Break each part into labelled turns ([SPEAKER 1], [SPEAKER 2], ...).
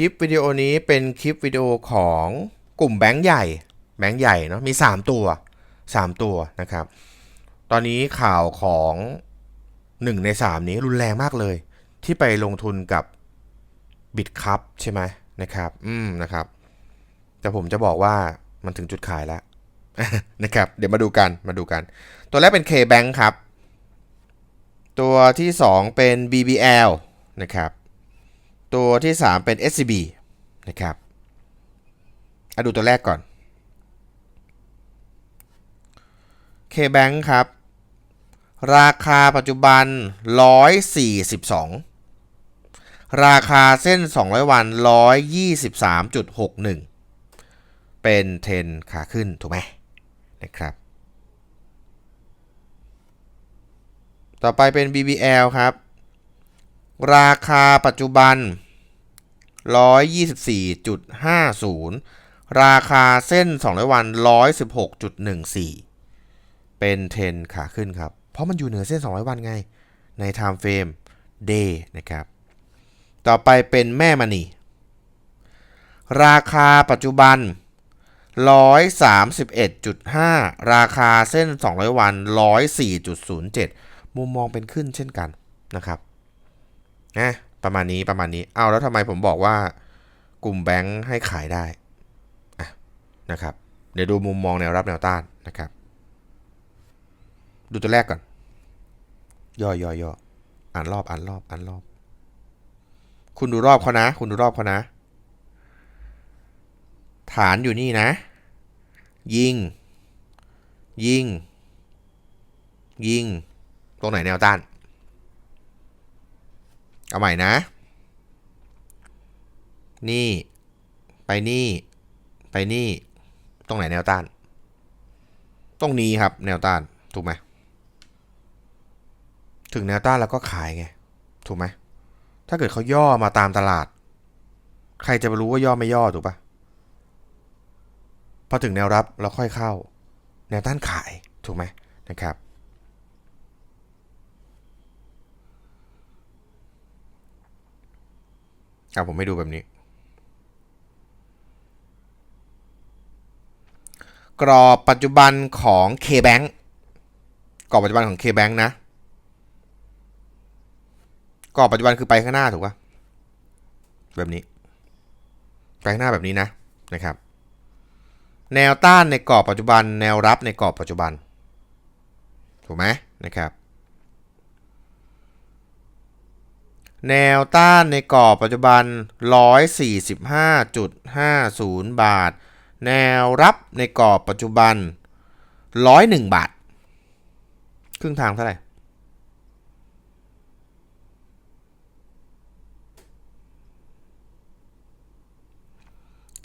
[SPEAKER 1] ลิปวิดีโอนี้เป็นคลิปวิดีโอของกลุ่มแบงค์ใหญ่ แบงค์ใหญ่เนาะมี 3 ตัว 3 ตัวนะครับ ตอนนี้ข่าวของ 1 ใน 3 นี้รุนแรงมากเลย ที่ไปลงทุนกับบิตคัพใช่ไหมนะครับ อืมนะครับ แต่ผมจะบอกว่ามันถึงจุดขายแล้วนะครับ เดี๋ยวมาดูกันมาดูกัน ตัวแรกเป็น K-Bank ครับ ตัวที่ 2 เป็น BBL นะครับ ตัวที่ 3 เป็น SCB นะครับอะดูตัวแรกก่อน K-Bank ครับ ราคาปัจจุบัน 142 ราคาเส้น 200 วัน 123.61 เป็นเทรนขาขึ้น ถูกไหมนะครับ ต่อไปเป็น BBL ครับ ราคาปัจจุบัน 124.50 ราคาเส้น 200 วัน 116.14 เป็นเทรนขาขึ้นครับ เพราะมันอยู่เหนือเส้น 200 วันไง ใน Time Frame Day นะครับ ต่อไปเป็นแม่มณี ราคาปัจจุบัน 131.5 ราคาเส้น 200 วัน 104.07 มุมมองเป็นขึ้นเช่นกันนะครับ นะประมาณนี้ประมาณนี้ เอาแล้วทำไมผมบอกว่ากลุ่มแบงค์ให้ขายได้ะนะครับ เดี๋ยวดูมุมมองแนวรับแนวต้านนะครับ ดูตัวแรกก่อน ย่อย่อย่ออ่านรอบอ่านรอบอ่านรอบ คุณดูรอบเขานะ คุณดูรอบเขานะ ฐานอยู่นี่นะ ยิง ยิง ยิง ตรงไหนแนวต้าน เอาใหม่นะ นี่ ไปนี่ ไปนี่ ตรงไหนแนวต้าน ตรงนี้ครับ แนวต้าน ถูกไหม ถึงแนวต้านแล้วก็ขายไง ถูกไหม ถ้าเกิดเขาย่อมาตามตลาด ใครจะไปรู้ว่าย่อไม่ย่อถูกปะพอถึงแนวรับเราค่อยเข้า แนวต้านขาย ถูกไหมนะครับ เอาผมไม่ดูแบบนี้ กรอบปัจจุบันของ K-Bank กรอบปัจจุบันของ K-Bank นะ กรอบปัจจุบันคือไปข้างหน้าถูกปะแบบนี้ ไปข้างหน้าแบบนี้นะนะครับ แนวต้านในกรอบปัจจุบัน แนวรับในกรอบปัจจุบัน ถูกไหมนะครับ แนวต้านในกรอบปัจจุบัน 145.50 บาท แนวรับในกรอบปัจจุบัน 101 บาท ครึ่งทางเท่าไหร่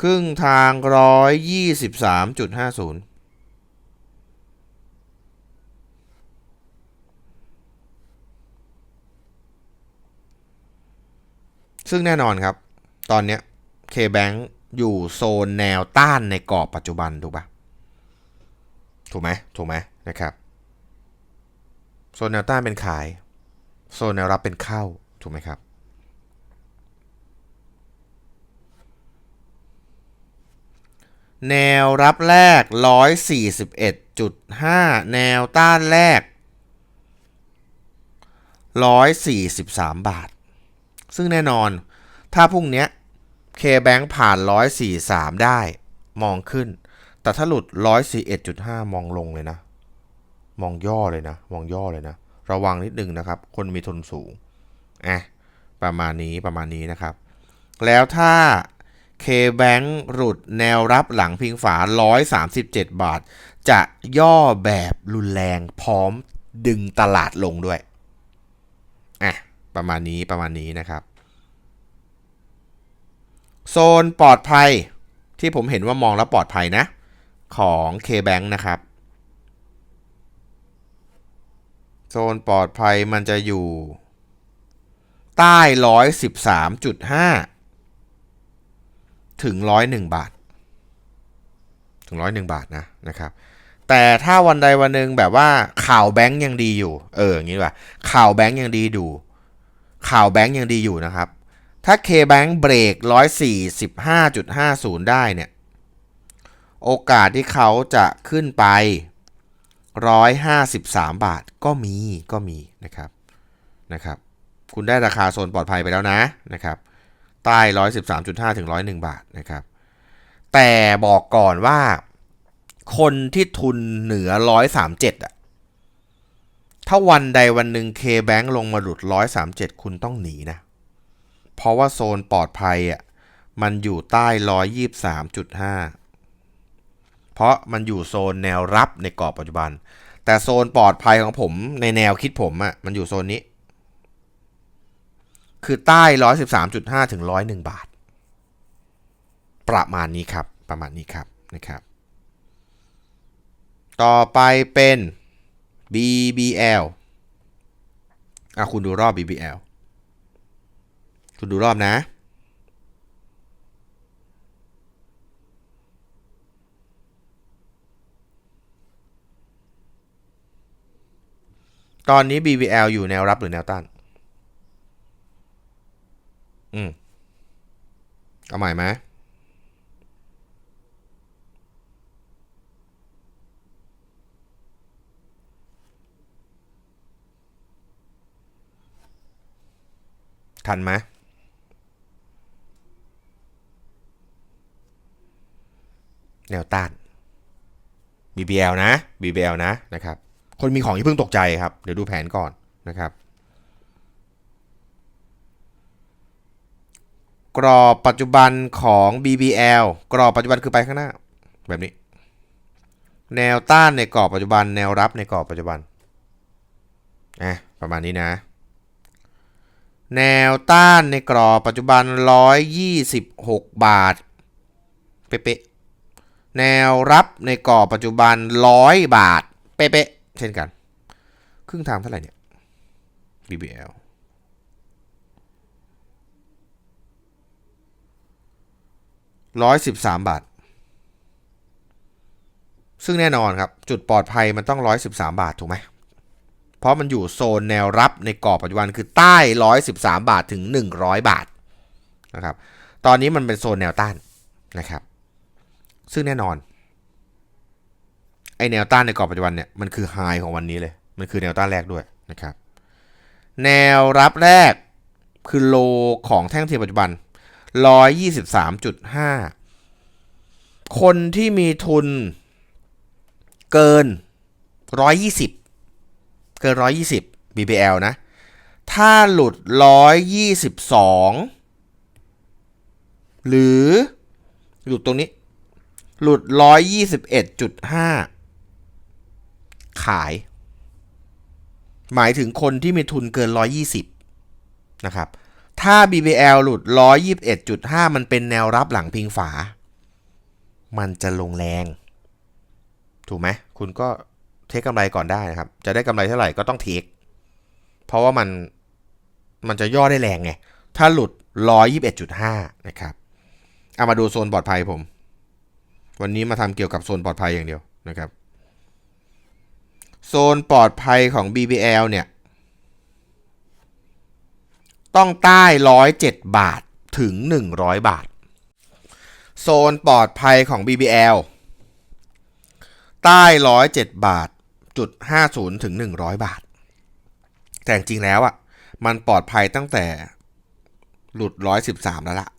[SPEAKER 1] ครึ่งทาง 123.50 ซึ่งแน่นอนครับ ตอนเนี้ย K-Bank อยู่โซนแนวต้านในกรอบปัจจุบัน ถูกปะถูกไหมถูกไหมนะครับ โซนแนวต้านเป็นขาย โซนแนวรับเป็นเข้า ถูกไหมครับ แนวรับแรก 141.5 แนวต้านแรก 143 บาท ซึ่งแน่นอน ถ้าพรุ่งนี้ย K-Bank ผ่าน 143 ได้มองขึ้น แต่ถ้าหลุด 141.5 มองลงเลยนะ มองย่อเลยนะ มองย่อเลยนะ ระวังนิดนึงนะครับ คนมีทุนสูงอะประมาณนี้ประมาณนี้นะครับ แล้วถ้า K-Bank หลุดแนวรับหลังพิงฝา 137 บาท จะย่อแบบรุนแรงพร้อมดึงตลาดลงด้วยอะ ประมาณนี้ประมาณนี้นะครับ โซนปลอดภัยที่ผมเห็นว่ามองแล้วปลอดภัยนะ ของ K-Bank นะครับ โซนปลอดภัยมันจะอยู่ ใต้113.5ถึง101บาท ถึง101บาทนะนะครับ แต่ถ้าวันใดวันหนึ่งแบบว่าข่าวแบงก์ยังดีอยู่ เอออย่างนี้ว่าข่าวแบงก์ยังดีอยู่ ข่าวแบงก์ยังดีอยู่นะครับ ถ้า K-Bank เบรก 145.50 ได้เนี่ย โอกาสที่เขาจะขึ้นไป 153 บาทก็มีก็มีนะครับนะครับ คุณได้ราคาโซนปลอดภัยไปแล้วนะนะครับใต้ 113.5 ถึง 101 บาทนะครับ แต่บอกก่อนว่าคนที่ทุนเหนือ 137 อะ ถ้าวันใดวันหนึ่ง K-Bank ลงมาหลุด 137 คุณต้องหนีนะ เพราะว่าโซนปลอดภัยอะมันอยู่ใต้ 123.5 เพราะมันอยู่โซนแนวรับในกรอบปัจจุบัน แต่โซนปลอดภัยของผมในแนวคิดผมอะมันอยู่โซนนี้ คือใต้ 113.5 ถึง 101 บาท ประมาณนี้ครับ ประมาณนี้ครับนะครับ ต่อไปเป็น BBL อะคุณดูรอบ BBL คุณดูรอบนะ ตอนนี้ BBL อยู่แนวรับหรือแนวต้าน อืมเอาใหม่ไหม ทันไหมแนวต้าน BBL นะ BBL นะนะครับ คนมีของที่เพิ่งตกใจครับ เดี๋ยวดูแผนก่อนนะครับ กรอบปัจจุบันของ BBL กรอบปัจจุบันคือไปข้างหน้า แบบนี้ แนวต้านในกรอบปัจจุบัน แนวรับในกรอบปัจจุบันอะประมาณนี้นะ แนวต้านในกรอบปัจจุบัน 126 บาท เป๊ะแนวรับในกรอบปัจจุบัน 100 บาท เป๊ะเช่นกัน ครึ่งทางเท่าไหร่เนี่ย BBL 113บสามบาท ซึ่งแน่นอนครับ จุดปลอดภัยมันต้อง113บาท ถูกไหม เพราะมันอยู่โซนแนวรับในกรอบปัจจุบันคือใต้ 113 บาทถึง 100 บาทนะครับตอนนี้มันเป็นโซนแนวต้านนะครับ ซึ่งแน่นอนไอแนวต้านในกรอบปัจจุบันเนี่ยมันคือไฮของวันนี้เลย มันคือแนวต้านแรกด้วยนะครับ แนวรับแรกคือโลของแท่งเทียนปัจจุบัน 123.5 คนที่มีทุนเกิน 120 เกิน 120 BBL นะ ถ้าหลุด 122 หรือหลุดตรงนี้ หลุด 121.5 ขาย หมายถึงคนที่มีทุนเกิน 120 นะครับ ถ้า BBL หลุด 121.5 มันเป็นแนวรับหลังพิงฝา มันจะลงแรง ถูกไหม คุณก็ เทคกำไรก่อนได้นะครับ จะได้กำไรเท่าไหร่ก็ต้องเทค เพราะว่ามันมันจะย่อได้แรงไง ถ้าหลุด 121.5 นะครับ เอามาดูโซนปลอดภัยผม วันนี้มาทำเกี่ยวกับโซนปลอดภัยอย่างเดียวนะครับ โซนปลอดภัยของ BBL เนี่ย ต้องใต้ร้อยเจ็ดบาทถึงหนึ่งร้อยบาท โซนปลอดภัยของ BBL ใต้ร้อยเจ็ดบาท จุดห้าศูนย์ถึงหนึ่งร้อยบาท แต่จริงๆแล้วอะ มันปลอดภัยตั้งแต่หลุดร้อยสิบสามแล้วล่ะ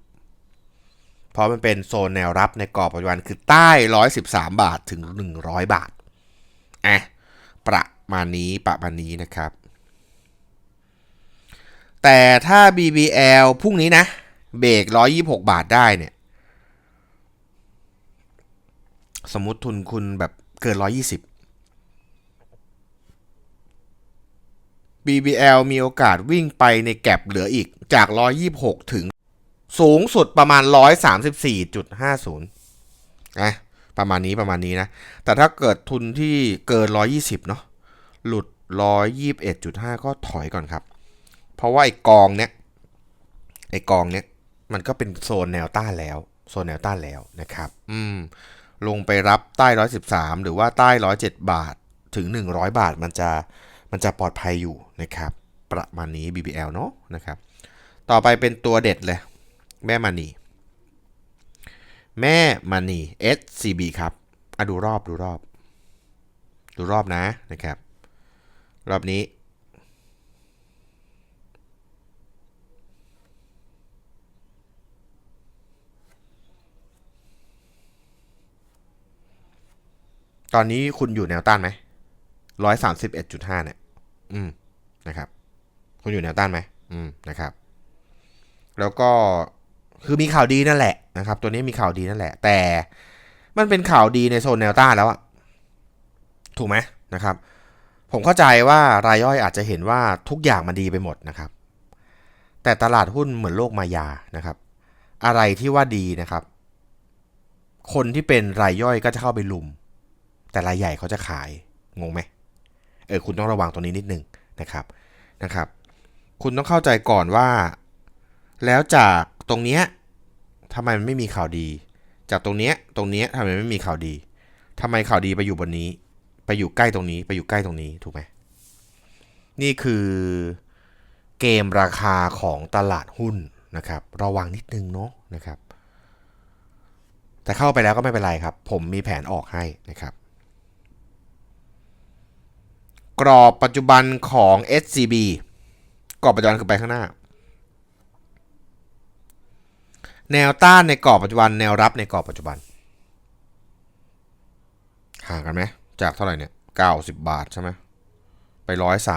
[SPEAKER 1] เพราะมันเป็นโซนแนวรับในกรอบปัจจุบันคือใต้ร้อยสิบสามบาทถึงหนึ่งร้อยบาทอะประมาณนี้ประมาณนี้นะครับ แต่ถ้า BBL พรุ่งนี้นะ เบรก 126 บาทได้เนี่ย สมมติทุนคุณแบบเกิน 120 BBL มีโอกาสวิ่งไปในแก็บเหลืออีกจาก 126 ถึง สูงสุดประมาณ 134.50นะประมาณนี้ประมาณนี้นะ แต่ถ้าเกิดทุนที่เกิน 120 เนาะหลุด 121.5 ก็ถอยก่อนครับ เพราะว่าไอ้กองเนี้ยไอ้กองเนี้ยมันก็เป็นโซนแนวต้านแล้ว โซนแนวต้านแล้วนะครับ อืม ลงไปรับใต้ 113 หรือว่าใต้ 107 บาทถึง 100 บาทมันจะ มันจะปลอดภัยอยู่นะครับ ประมาณนี้ BBL เนาะนะครับ ต่อไปเป็นตัวเด็ดเลย แม่มณีแม่มณี SCB ครับอะดูรอบดูรอบ ดูรอบนะนะครับ รอบนี้ตอนนี้คุณอยู่แนวต้านไหมร้อยสามสิบเอ็ดจุดห้าเนี่ย อืมนะครับคุณอยู่แนวต้านไหมอืมนะครับ แล้วก็คือมีข่าวดีนั่นแหละนะครับ ตัวนี้มีข่าวดีนั่นแหละ แต่มันเป็นข่าวดีในโซนแนวต้านแล้วอะถูกไหมนะครับ ผมเข้าใจว่ารายย่อยอาจจะเห็นว่าทุกอย่างมันดีไปหมดนะครับ แต่ตลาดหุ้นเหมือนโลกมายานะครับ อะไรที่ว่าดีนะครับ คนที่เป็นรายย่อยก็จะเข้าไปลุม แต่รายใหญ่เขาจะขายงงไหม เออคุณต้องระวังตรงนี้นิดนึงนะครับนะครับ คุณต้องเข้าใจก่อนว่า แล้วจากตรงเนี้ยทำไมมันไม่มีข่าวดี จากตรงเนี้ยตรงเนี้ยทำไมไม่มีข่าวดีทำไมข่าวดีไปอยู่บนนี้ ไปอยู่ใกล้ตรงนี้ ไปอยู่ใกล้ตรงนี้ถูกไหมนี่คือเกมราคาของตลาดหุ้นนะครับ ระวังนิดนึงเนาะนะครับ แต่เข้าไปแล้วก็ไม่เป็นไรครับ ผมมีแผนออกให้นะครับ กรอบปัจจุบันของ SCB กรอบปัจจุบันคือไปข้างหน้า แนวต้านในกรอบปัจจุบัน แนวรับในกรอบปัจจุบัน ห่างกันไหมจากเท่าไหร่เนี่ย90บาทใช่ไหมไป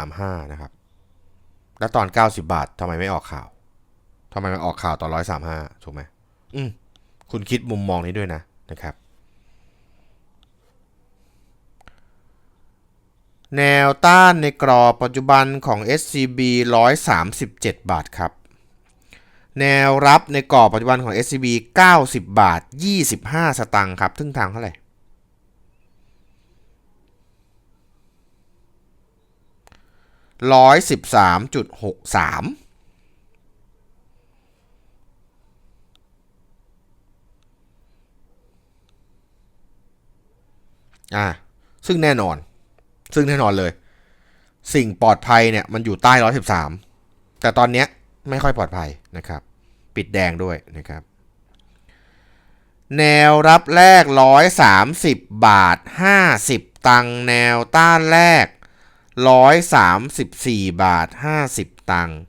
[SPEAKER 1] 135นะครับ แล้วตอน90บาททำไมไม่ออกข่าวทำไมไม่ออกข่าวตอน135ถูกไหมอืมคุณคิดมุมมองนี้ด้วยนะนะครับ แนวต้านในกรอบปัจจุบันของ SCB 137 บาทครับ แนวรับในกรอบปัจจุบันของ SCB 90 บาท 25 สตางค์ครับทึ่งทางเท่าไหร่ร้อยสิบสามจุดหกสามอ่าซึ่งแน่นอน ซึ่งแน่นอนเลย สิ่งปลอดภัยเนี่ยมันอยู่ใต้ร้อยสิบสามแต่ตอนเนี้ยไม่ค่อยปลอดภัยนะครับ ปิดแดงด้วยนะครับ แนวรับแรกร้อยสามสิบบาทห้าสิบตังค์แนวต้านแรกร้อยสามสิบสี่บาทห้าสิบตังค์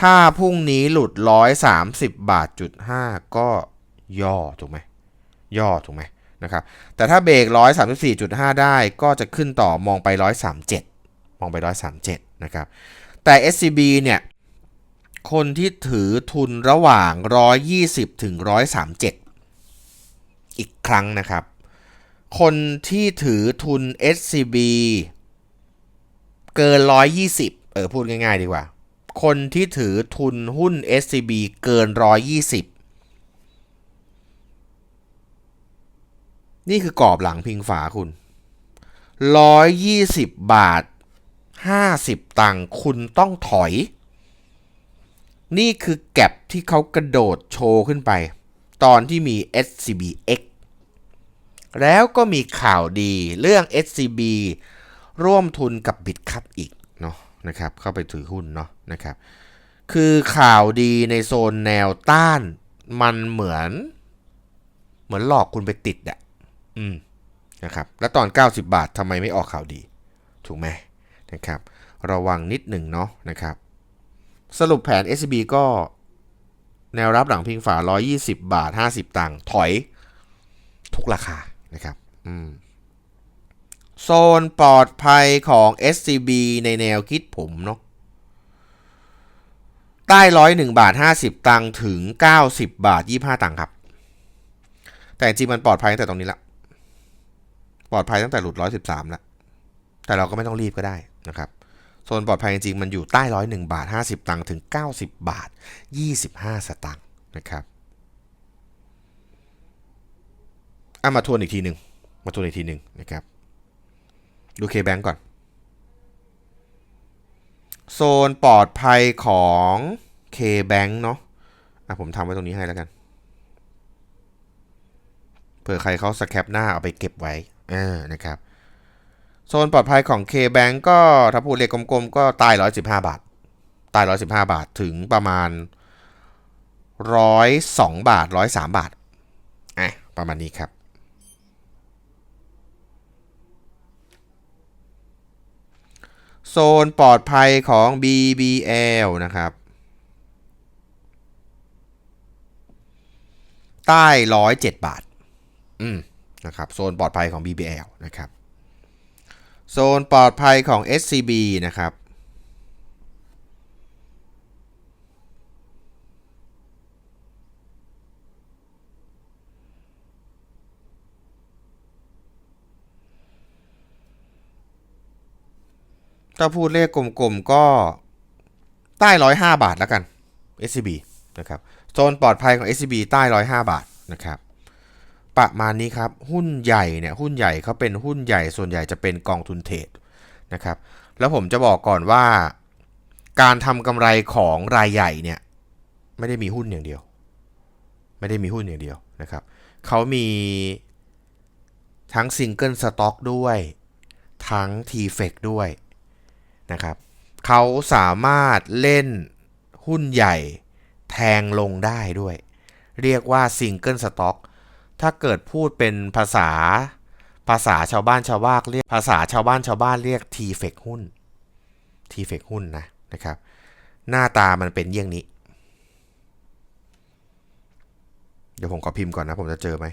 [SPEAKER 1] ถ้าพรุ่งนี้หลุดร้อยสามสิบบาทจุดห้าก็ย่อถูกไหมย่อถูกไหม นะครับแต่ถ้าเบรกร้อยสามสิบสี่จุดห้าได้ก็จะขึ้นต่อมองไปร้อยสามเจ็ดมองไปร้อยสามเจ็ดนะครับ แต่ SCB เนี่ยคนที่ถือทุนระหว่าง 120 ถึง 137 อีกครั้งนะครับ คนที่ถือทุน SCB เกิน 120 เออพูดง่ายๆดีกว่า คนที่ถือทุนหุ้น SCB เกิน 120 นี่คือกรอบหลังพิงฝาคุณ 120 บาท 50 ตังค์คุณต้องถอย นี่คือแก็บที่เขากระโดดโชว์ขึ้นไป ตอนที่มี SCBX แล้วก็มีข่าวดีเรื่อง SCB ร่วมทุนกับบิตคัพอีกเนาะนะครับเข้าไปถือหุ้นเนาะนะครับ คือข่าวดีในโซนแนวต้านมันเหมือน เหมือนหลอกคุณไปติดอะ อืมนะครับแล้วตอน 90 บาททำไมไม่ออกข่าวดี ถูกไหมนะครับ ระวังนิดหนึ่งเนาะนะครับ สรุปแผน SCB ก็แนวรับหลังพิงฝา 120 บาท 50 ตังค์ถอยทุกราคานะครับอืมโซนปลอดภัยของ SCB ในแนวคิดผมเนาะใต้ร้อยหนึ่งบาท50ตังค์ถึง90บบาท25ตังค์ครับ แต่จริงมันปลอดภัยตั้งแต่ตรงนี้ละ ปลอดภัยตั้งแต่หลุด 113แล้วแต่เราก็ไม่ต้องรีบก็ได้นะครับโซนปลอดภัยจริงๆมันอยู่ใต้ร้อยหนึ่งบาท 50 ตังค์ถึง 90 บาท 25 สตางค์นะครับอะมาทวนอีกทีหนึ่งมาทวนอีกทีหนึ่งนะครับดู K-Bank ก่อน โซนปลอดภัยของ K-Bank เนาะอะผมทำไว้ตรงนี้ให้แล้วกัน เผื่อใครเขาสแคปหน้าเอาไปเก็บไว้ อ่านะครับโซนปลอดภัยของ K-Bank ก็ถ้าพูดเลขกลมๆ ก็ใต้115 บาทใต้115 บาทถึงประมาณร้อยสองบาทร้อยสามบาทอะประมาณนี้ครับโซนปลอดภัยของ BBL นะครับ ใต้ร้อยเจ็ดบาท อืม นะครับโซนปลอดภัยของ BBL นะครับโซนปลอดภัยของ SCB นะครับถ้าพูดเลขกลมๆก็ใต้ร้อยห้าบาทแล้วกัน SCB นะครับ โซนปลอดภัยของ SCB ใต้ร้อยห้าบาทนะครับ ประมาณนี้ครับ หุ้นใหญ่เนี่ยหุ้นใหญ่เขาเป็นหุ้นใหญ่ส่วนใหญ่จะเป็นกองทุนเทรดนะครับ แล้วผมจะบอกก่อนว่า การทำกำไรของรายใหญ่เนี่ยไม่ได้มีหุ้นอย่างเดียว ไม่ได้มีหุ้นอย่างเดียวนะครับเขามีทั้งซิงเกิลสต็อกด้วย ทั้ง t f e c ด้วยนะครับเขาสามารถเล่นหุ้นใหญ่แทงลงได้ด้วย เรียกว่าซิงเกิลสต็อก ถ้าเกิดพูดเป็นภาษา ภาษาชาวบ้านชาวบ้านเรียกภาษาชาวบ้านชาวบ้านเรียกทีเฟกหุ้นทีเฟกหุ้นนะนะครับ หน้าตามันเป็นเยี่ยงนี้ เดี๋ยวผมขอพิมพ์ก่อนนะ ผมจะเจอไหม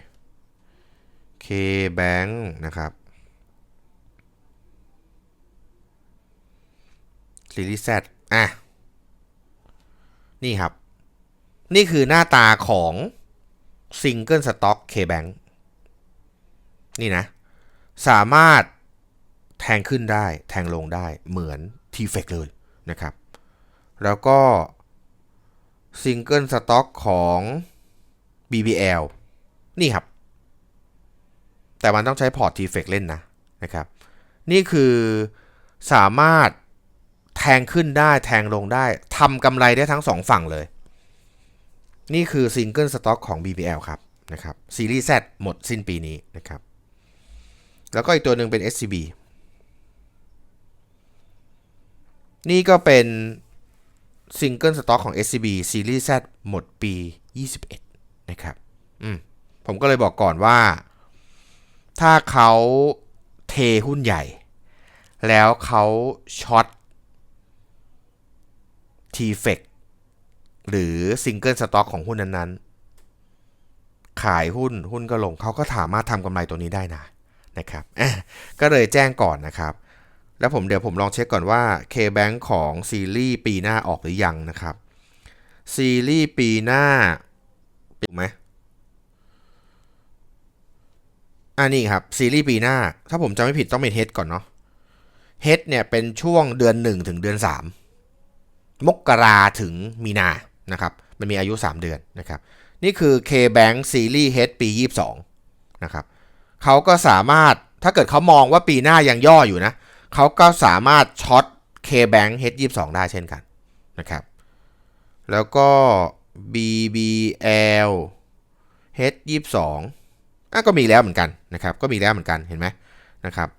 [SPEAKER 1] K Bank นะครับซีรีส์ Z อะ นี่ครับ นี่คือหน้าตาของ Single Stock K-Bank นี่นะ สามารถแทงขึ้นได้แทงลงได้เหมือน t f e c เลยนะครับ แล้วก็ Single Stock ของ BBL นี่ครับ แต่มันต้องใช้พอร์ต t f e c เล่นนะนะครับ นี่คือสามารถแทงขึ้นได้แทงลงได้ทำกำไรได้ทั้งสองฝั่งเลย นี่คือซิงเกิลสต็อกของ BBL ครับนะครับซีรีส์ Z หมดสิ้นปีนี้นะครับ แล้วก็อีกตัวหนึ่งเป็น SCB นี่ก็เป็นซิงเกิลสต็อกของ SCB ซีรีส์ Z หมดปี 21 นะครับ อืม ผมก็เลยบอกก่อนว่า ถ้าเขาเทหุ้นใหญ่ แล้วเขาช็อต t f e c หรือซิงเกิลสต็อกของหุ้นนั้นๆ ขายหุ้นหุ้นก็ลงเขาก็สามารถทำกำไรตัวนี้ได้นะนะครับก็เลยแจ้งก่อนนะครับ แล้วผมเดี๋ยวผมลองเช็คก่อนว่า K-Bank ของซีรีส์ปีหน้าออกหรือยังนะครับ ซีรีส์ปีหน้าถูกไหมอันนี้ครับ ซีรีส์ปีหน้า ถ้าผมจำไม่ผิดต้องเป็นเฮดก่อนเนาะเฮดเนี่ยเป็นช่วงเดือน 1 ถึงเดือน 3 มกราถึงมีนา นะครับ มันมีอายุ 3 เดือนนะครับ นี่คือ K-Bank Series H ปี 22 นะครับเขาก็สามารถ ถ้าเกิดเขามองว่าปีหน้ายังย่ออยู่นะ เขาก็สามารถช็อต K-Bank H 22ได้เช่นกันนะครับ แล้วก็ BBL H 22อะก็มีแล้วเหมือนกันนะครับ ก็มีแล้วเหมือนกันเห็นไหมนะครับ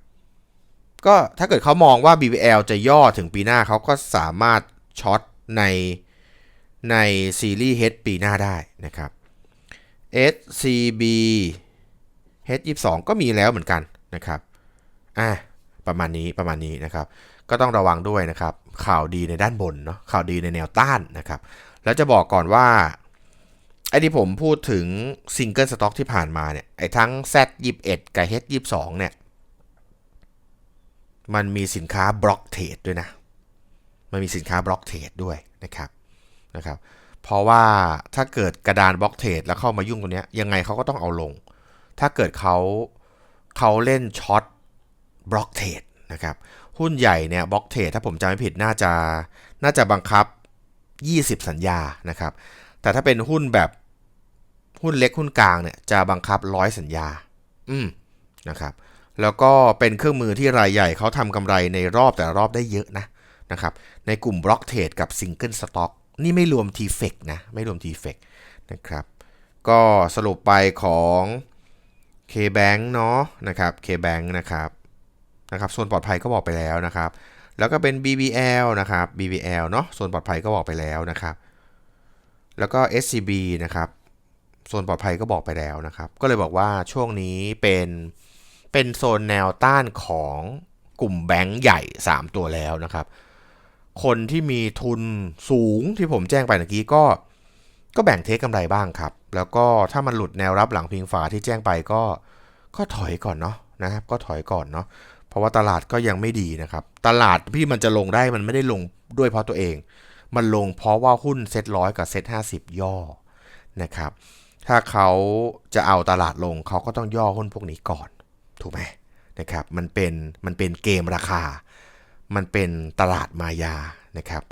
[SPEAKER 1] ก็ถ้าเกิดเขามองว่า BBL จะย่อถึงปีหน้าเขาก็สามารถช็อตใน ในซีรีส์ H ปีหน้าได้นะครับ SCB H22 ก็มีแล้วเหมือนกันนะครับอะประมาณนี้ประมาณนี้นะครับ ก็ต้องระวังด้วยนะครับ ข่าวดีในด้านบนเนาะข่าวดีในแนวต้านนะครับ แล้วจะบอกก่อนว่าไอ้ที่ผมพูดถึงซิงเกิลสต็อกที่ผ่านมาเนี่ยไอ้ทั้ง Z21 กับ H22 เนี่ย มันมีสินค้าบล็อกเทรดด้วยนะ มันมีสินค้าบล็อกเทรดด้วยนะครับ นะครับเพราะว่าถ้าเกิดกระดานบล็อกเทรดแล้วเข้ามายุ่งตรงนี้ยังไงเขาก็ต้องเอาลง ถ้าเกิดเขาเขาเล่นช็อตบล็อกเทรดนะครับหุ้นใหญ่เนี่ยบล็อกเทรดถ้าผมจำไม่ผิดน่าจะน่าจะบังคับ 20 สัญญานะครับแต่ถ้าเป็นหุ้นแบบหุ้นเล็กหุ้นกลางเนี่ยจะบังคับร้อยสัญญา อืมนะครับ แล้วก็เป็นเครื่องมือที่รายใหญ่เขาทำกำไรในรอบแต่ละรอบได้เยอะนะนะครับ ในกลุ่มบล็อกเทรดกับซิงเกิลสต็อก นี่ไม่รวม t f e c นะ ไม่รวม t f e c นะครับ ก็สรุปไปของ K-Bank เนาะนะครับ K-Bank นะครับนะครับโซนปลอดภัยก็บอกไปแล้วนะครับ แล้วก็เป็น BBL นะครับ BBL เนาะโซนปลอดภัยก็บอกไปแล้วนะครับ แล้วก็ SCB นะครับโซนปลอดภัยก็บอกไปแล้วนะครับ ก็เลยบอกว่าช่วงนี้เป็นเป็นโซนแนวต้านของกลุ่มแบงก์ใหญ่ 3 ตัวแล้วนะครับ คนที่มีทุนสูงที่ผมแจ้งไปเมื่อกี้ก็ก็แบ่งเทคกำไรบ้างครับ แล้วก็ถ้ามันหลุดแนวรับหลังพิงฝาที่แจ้งไปก็ก็ถอยก่อนเนาะนะครับ ก็ถอยก่อนเนาะเพราะว่าตลาดก็ยังไม่ดีนะครับ ตลาดพี่มันจะลงได้มันไม่ได้ลงด้วยเพราะตัวเอง มันลงเพราะว่าหุ้นเซ็ตร้อยกับเซ็ตห้าสิบย่อนะครับ ถ้าเขาจะเอาตลาดลงเขาก็ต้องย่อหุ้นพวกนี้ก่อน ถูกไหมนะครับ มันเป็นมันเป็นเกมราคา มันเป็นตลาดมายานะครับ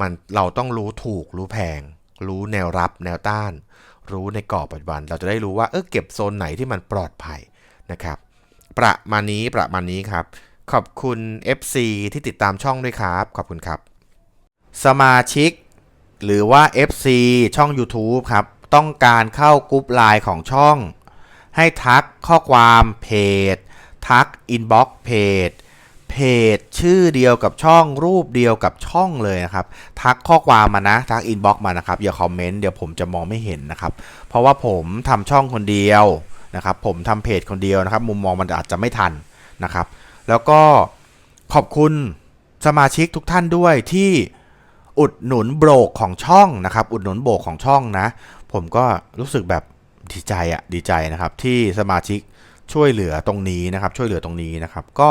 [SPEAKER 1] มันเราต้องรู้ถูกรู้แพง รู้แนวรับแนวต้าน รู้ในกรอบปัจจุบัน เราจะได้รู้ว่าเออเก็บโซนไหนที่มันปลอดภัยนะครับ ประมาณนี้ประมาณนี้ครับ ขอบคุณ FC ที่ติดตามช่องด้วยครับ ขอบคุณครับ สมาชิก หรือว่า FC ช่อง YouTube ครับ ต้องการเข้ากรุ๊ปไลน์ของช่อง ให้ทักข้อความเพจ ทักอินบ็อกเพจ เพจชื่อเดียวกับช่องรูปเดียวกับช่องเลยนะครับ ทักข้อความมานะ ทักอินบ็อกมานะครับอย่าคอมเมนต์เดี๋ยวผมจะมองไม่เห็นนะครับ เพราะว่าผมทำช่องคนเดียวนะครับ ผมทำเพจคนเดียวนะครับ มุมมองมันอาจจะไม่ทันนะครับ แล้วก็ขอบคุณสมาชิกทุกท่านด้วยที่อุดหนุนโบรกของช่องนะครับ อุดหนุนโบรกของช่องนะ ผมก็รู้สึกแบบดีใจอะดีใจนะครับ ที่สมาชิกช่วยเหลือตรงนี้นะครับ ช่วยเหลือตรงนี้นะครับ ก็